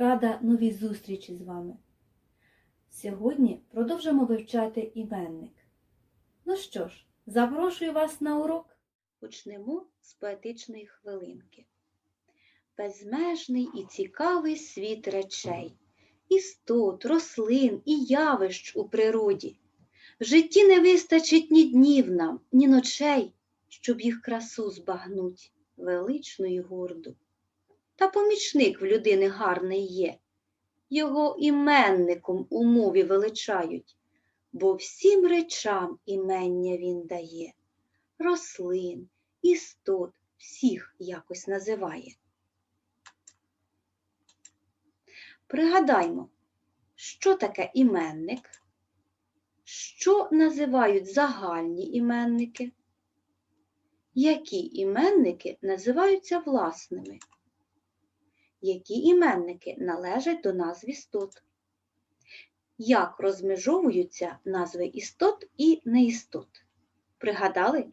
Рада новій зустрічі з вами. Сьогодні продовжимо вивчати іменник. Ну що ж, запрошую вас на урок. Почнемо з поетичної хвилинки. Безмежний і цікавий світ речей, істот, рослин і явищ у природі. В житті не вистачить ні днів нам, ні ночей, щоб їх красу збагнуть, величну і горду. Та помічник в людини гарний є, його іменником у мові величають, бо всім речам імення він дає, рослин, істот всіх якось називає. Пригадаймо, що таке іменник, що називають загальні іменники, які іменники називаються власними, які іменники належать до назв істот, як розмежовуються назви істот і неістот. Пригадали?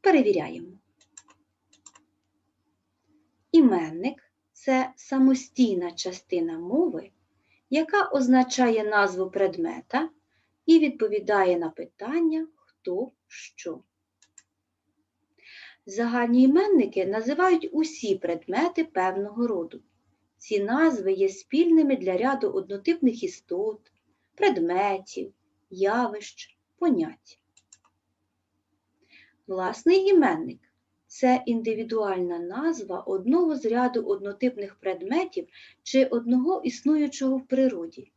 Перевіряємо. Іменник це самостійна частина мови, яка означає назву предмета і відповідає на питання хто що. Загальні іменники називають усі предмети певного роду. Ці назви є спільними для ряду однотипних істот, предметів, явищ, понять. Власний іменник це індивідуальна назва одного з ряду однотипних предметів чи одного існуючого в природі.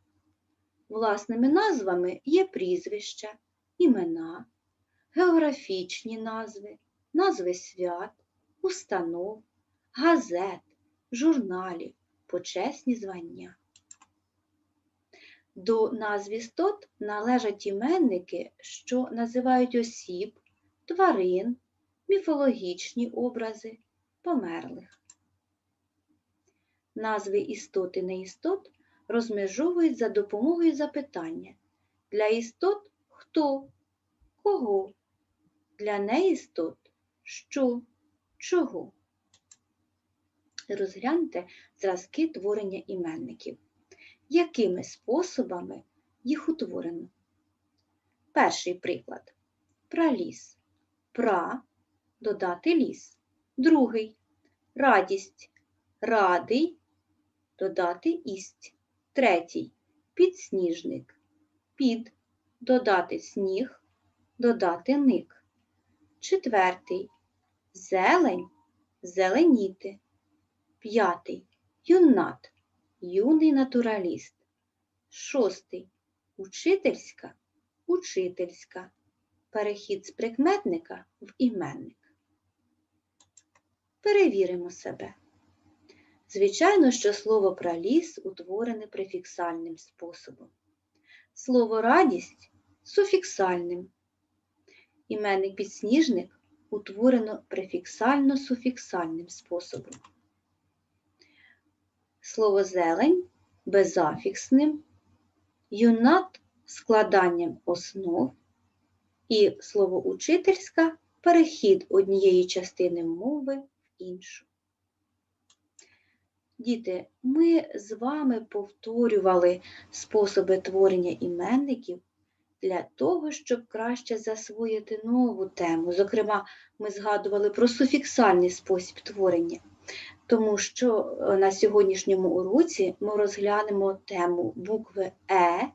Власними назвами є прізвища, імена, географічні назви, назви свят, установ, газет, журналів, почесні звання. До назв істот належать іменники, що називають осіб, тварин, міфологічні образи, померлих. Назви істот і неістот розмежовують за допомогою запитання. Для істот хто, кого, для неістот що, чого. Розгляньте зразки творення іменників. Якими способами їх утворено? Перший приклад. Праліс. Пра додати ліс. Другий радість. Радий додати ість. Третій підсніжник. Під додати сніг, додати ник. Четвертий зелень зеленіти. П'ятий юнат юний натураліст. Шостий учительська учительська. Перехід з прикметника в іменник. Перевіримо себе. Звичайно, що слово праліс утворене префіксальним способом. Слово радість суфіксальним. Іменник підсніжник утворено префіксально-суфіксальним способом. Слово зелень безафіксним, юнат складанням основ і слово учительська перехід однієї частини мови в іншу. Діти, ми з вами повторювали способи творення іменників для того, щоб краще засвоїти нову тему. Зокрема, ми згадували про суфіксальний спосіб творення, тому що на сьогоднішньому уроці ми розглянемо тему букви Е,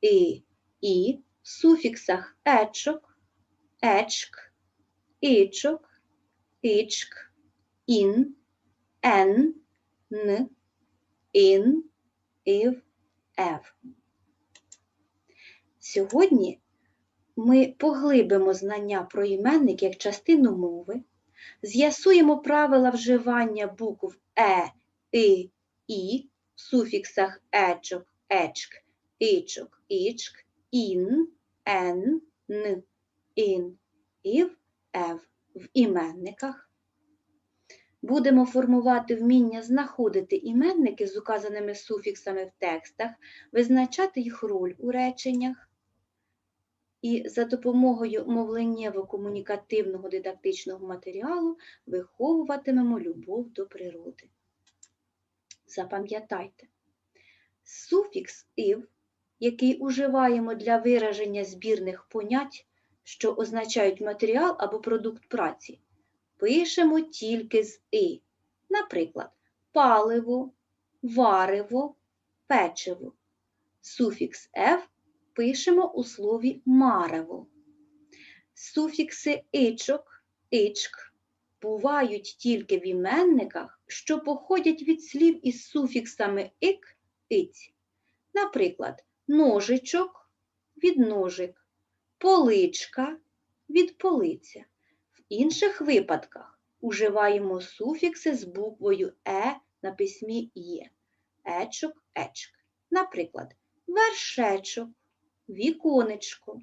І, І в суфіксах ечок, ечк, ічок, ічк, ін, ен, н, ін, ів, ев. Сьогодні ми поглибимо знання про іменник як частину мови, з'ясуємо правила вживання букв Е, І, І в суфіксах ечок, ечк, ічок, ічк, ін, ен, н, ін, ів, ев в іменниках. Будемо формувати вміння знаходити іменники з указаними суфіксами в текстах, визначати їх роль у реченнях і за допомогою мовленнєво-комунікативного дидактичного матеріалу виховуватимемо любов до природи. запам'ятайте. Суфікс ив, який уживаємо для вираження збірних понять, що означають матеріал або продукт праці, пишемо тільки з и. Наприклад, паливо, варево, печиво. Суфікс «ев» пишемо у слові марево. Суфікси ичок, ичк бувають тільки в іменниках, що походять від слів із суфіксами ик, иць. Наприклад, ножичок від ножик, поличка від полиця. В інших випадках уживаємо суфікси з буквою е на письмі є. Ечок, ечк. Наприклад, вершечок, віконечко.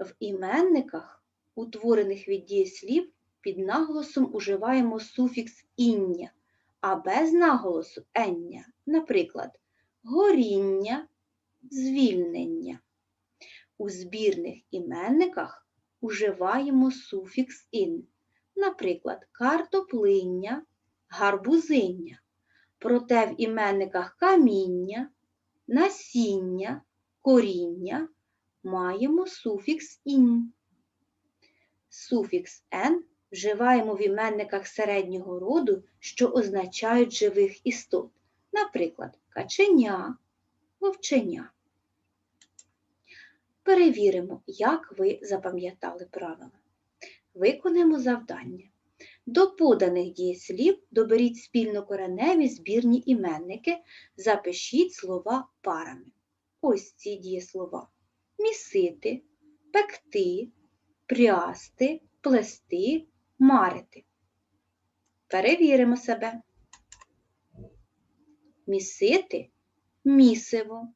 В іменниках, утворених від дієслів, під наголосом уживаємо суфікс іння, а без наголосу ення, наприклад, горіння, звільнення. У збірних іменниках уживаємо суфікс ін, наприклад, картоплиння, гарбузиння. Проте в іменниках каміння, насіння, коріння маємо суфікс ін. Суфікс н вживаємо в іменниках середнього роду, що означають живих істот, наприклад, каченя, вовченя. Перевіримо, як ви запам'ятали правила. Виконаємо завдання. До поданих дієслів доберіть спільнокореневі збірні іменники, запишіть слова парами. Ось ці дієслова. Місити, пекти, прясти, плести, марити. Перевіримо себе. Місити місиво,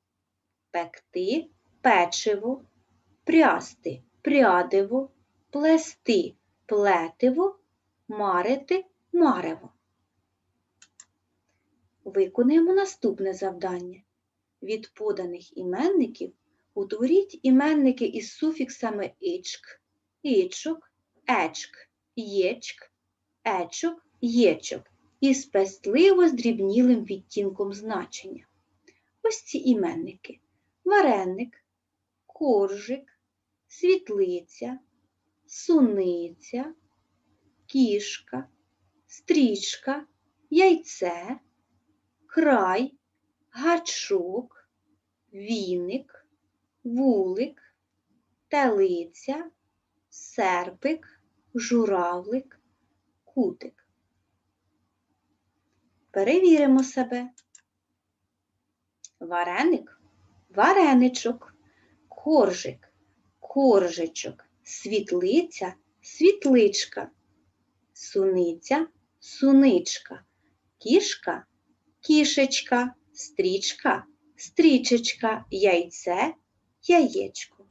пекти печиво, прясти прядиво, плести плетиво, марити марево. Виконуємо наступне завдання. Від поданих іменників утворіть іменники із суфіксами ичк, ичок, ечк, єчк, ечок, єчок із пестливо здрібнілим відтінком значення. Ось ці іменники вареник, коржик, світлиця, суниця, кішка, стрічка, яйце, край, гачок, віник, вулик, телиця, серпик, журавлик, кутик. Перевіримо себе. Вареник вареничок, коржик, коржичок, світлиця, світличка, суниця, суничка, кішка, кішечка, стрічка, стрічечка, яйце, яєчко.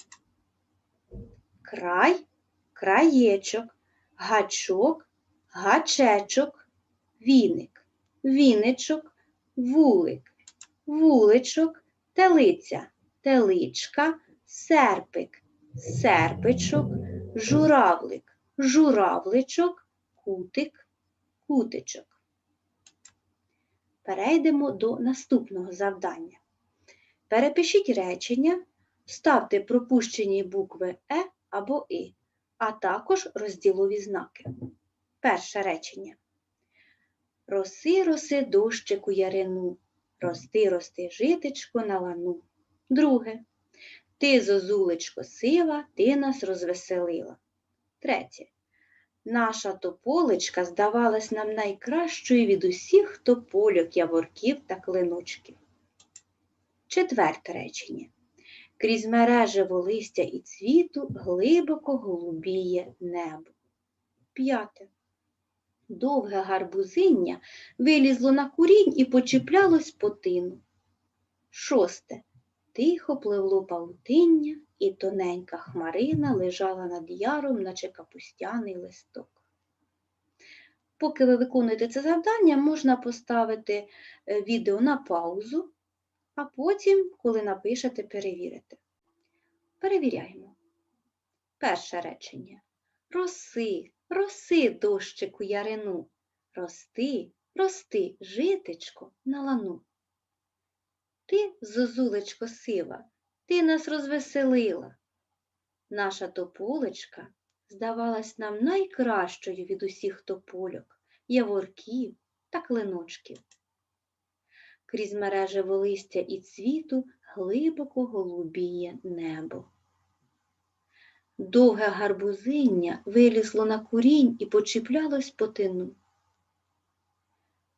Край, краєчок, гачок, гачечок, віник, віничок, вулик, вуличок, телиця, теличка, серпик, серпичок, журавлик, журавличок, кутик, кутичок. Перейдемо до наступного завдання. Перепишіть речення, вставте пропущені букви Е або І, а також розділові знаки. Перше речення. Роси, роси, дощику ярину, рости, рости, житечко на лану. Друге. Ти, зозулечко сива, ти нас розвеселила. Третє. Наша тополечка здавалась нам найкращою від усіх топольок, яворків та клиночків. Четверте речення. Крізь мережево листя і цвіту глибоко голубіє небо. П'яте. Довге гарбузиння вилізло на курінь і почіплялось потину. Шосте. Тихо пливло павутиння, і тоненька хмарина лежала над яром, наче капустяний листок. Поки ви виконуєте це завдання, можна поставити е, відео на паузу, а потім, коли напишете, перевірити. Перевіряємо. Перше речення. Роси, роси, дощику ярину, рости, рости, житечко, на лану. Ти, зозулечко сива, ти нас розвеселила. Наша тополечка здавалась нам найкращою від усіх топольок, яворків та клиночків. Крізь мережево листя і цвіту глибоко голубіє небо. Довге гарбузиння вилізло на курінь і почіплялось по тину.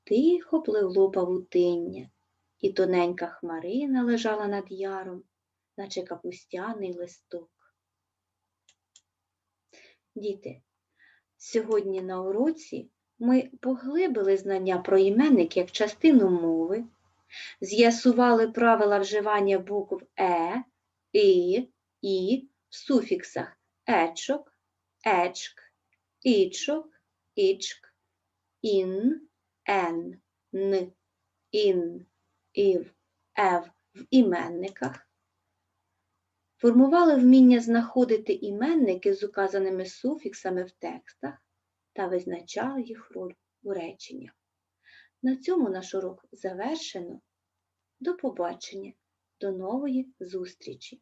Тихо пливло павутиння, і тоненька хмарина лежала над яром, наче капустяний листок. Діти, сьогодні на уроці ми поглибили знання про іменник як частину мови, з'ясували правила вживання букв е, і, і в суфіксах ечок, ечк, ічок, ічк, ін, ен, н, ін, ів, ев в іменниках. Формували вміння знаходити іменники з указаними суфіксами в текстах та визначали їх роль у реченнях. На цьому наш урок завершено. До побачення, до нової зустрічі!